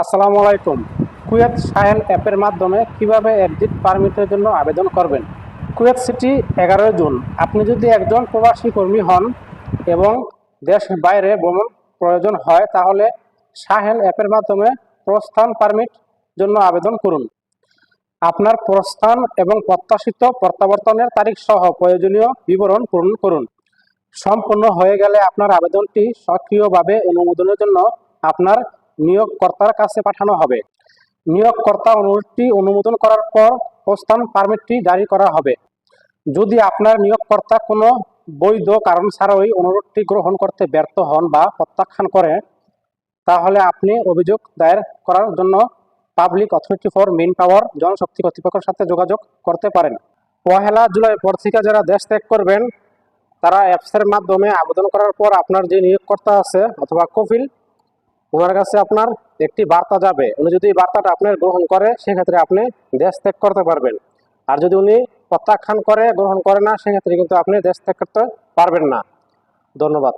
আসসালামু আলাইকুম। কুয়েত সাহেল অ্যাপের মাধ্যমে কীভাবে এক্সিট পারমিটের জন্য আবেদন করবেন? কুয়েত সিটি, এগারোই জুন। আপনি যদি একজন প্রবাসী কর্মী হন এবং দেশ বাইরে ভ্রমণ প্রয়োজন হয়, তাহলে সাহেল অ্যাপের মাধ্যমে প্রস্থান পারমিট জন্য আবেদন করুন। আপনার প্রস্থান এবং প্রত্যাশিত প্রত্যাবর্তনের তারিখ সহ প্রয়োজনীয় বিবরণ পূরণ করুন। সম্পূর্ণ হয়ে গেলে আপনার আবেদনটি সক্রিয়ভাবে অনুমোদনের জন্য আপনার নিয়োগকর্তার কাছে পাঠানো হবে। নিয়োগকর্তা অনুরোধটি অনুমোদন করার পর প্রস্থান পারমিটটি জারি করা হবে। যদি আপনার নিয়োগকর্তা কোনো বৈধ কারণ ছাড়াই অনুরোধটি গ্রহণ করতে ব্যর্থ হন বা প্রত্যাখ্যান করে, তাহলে আপনি অভিযোগ দায়ের করার জন্য public authority for manpower জনশক্তি কর্তৃপক্ষের সাথে যোগাযোগ করতে পারেন। পহেলা জুলাই পর থেকে যারা দেশ ত্যাগ করবেন, তারা অ্যাপসের মাধ্যমে আবেদন করার পর আপনার যে নিয়োগকর্তা আছে অথবা কফিল ওনার কাছে আপনার একটি বার্তা যাবে। উনি যদি এই বার্তাটা আপনার গ্রহণ করে, সেক্ষেত্রে আপনি দেশ ত্যাগ করতে পারবেন। আর যদি উনি প্রত্যাখ্যান করে, গ্রহণ করে না, সেক্ষেত্রে কিন্তু আপনি দেশ ত্যাগ করতে পারবেন না। ধন্যবাদ।